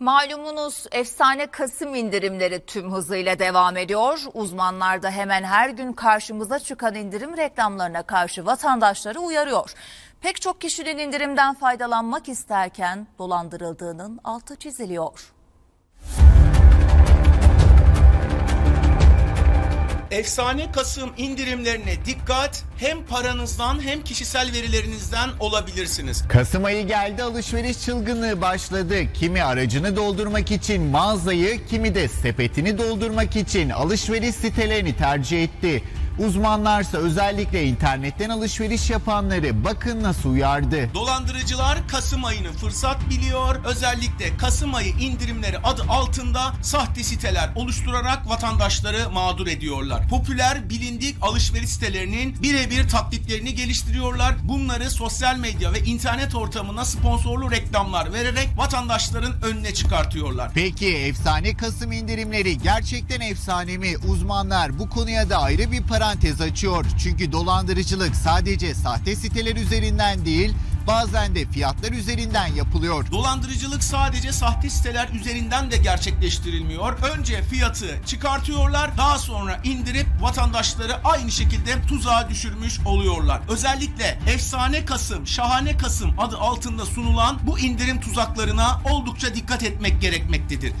Malumunuz efsane Kasım indirimleri tüm hızıyla devam ediyor. Uzmanlar da hemen her gün karşımıza çıkan indirim reklamlarına karşı vatandaşları uyarıyor. Pek çok kişinin indirimden faydalanmak isterken dolandırıldığının altı çiziliyor. Efsane Kasım indirimlerine dikkat. Hem paranızdan hem kişisel verilerinizden olabilirsiniz. Kasım ayı geldi alışveriş çılgınlığı başladı. Kimi aracını doldurmak için mağazayı, kimi de sepetini doldurmak için alışveriş sitelerini tercih etti. Uzmanlarsa özellikle internetten alışveriş yapanları bakın nasıl uyardı. Dolandırıcılar Kasım ayını fırsat biliyor. Özellikle Kasım ayı indirimleri adı altında sahte siteler oluşturarak vatandaşları mağdur ediyorlar. Popüler bilindik alışveriş sitelerinin birebir taklitlerini geliştiriyorlar. Bunları sosyal medya ve internet ortamına sponsorlu reklamlar vererek vatandaşların önüne çıkartıyorlar. Peki efsane Kasım indirimleri gerçekten efsane mi? Uzmanlar bu konuya da ayrı bir parantez açıyor. Çünkü dolandırıcılık sadece sahte siteler üzerinden değil, bazen de fiyatlar üzerinden yapılıyor. Dolandırıcılık sadece sahte siteler üzerinden de gerçekleştirilmiyor. Önce fiyatı çıkartıyorlar, daha sonra indirip vatandaşları aynı şekilde tuzağa düşürmüş oluyorlar. Özellikle Efsane Kasım, Şahane Kasım adı altında sunulan bu indirim tuzaklarına oldukça dikkat etmek gerekmektedir.